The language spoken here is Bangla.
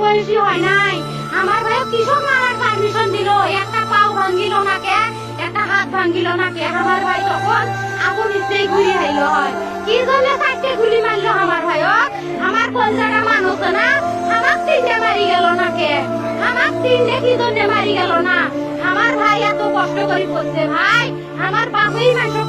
বয়সী হয় নাই। আমার ভাই কৃষক মারার পারমিশন দিল। একটা পাও ভাঙ্গিল না কে একটা হাত ভাঙ্গিল না কে আমার ভাই তখন আপন ইচ্ছেই ঘুরি আইল হয়। কি জন্য চারটে গুলি মারলো আমার ভাই আমার কলজাটা মানুষ না, আমার তিনটে মারি গেল না কে আমার তিনটে কি জন্য মারি গেল না? আমার ভাই এত কষ্ট করে করছে ভাই। আমার বাপই মাসক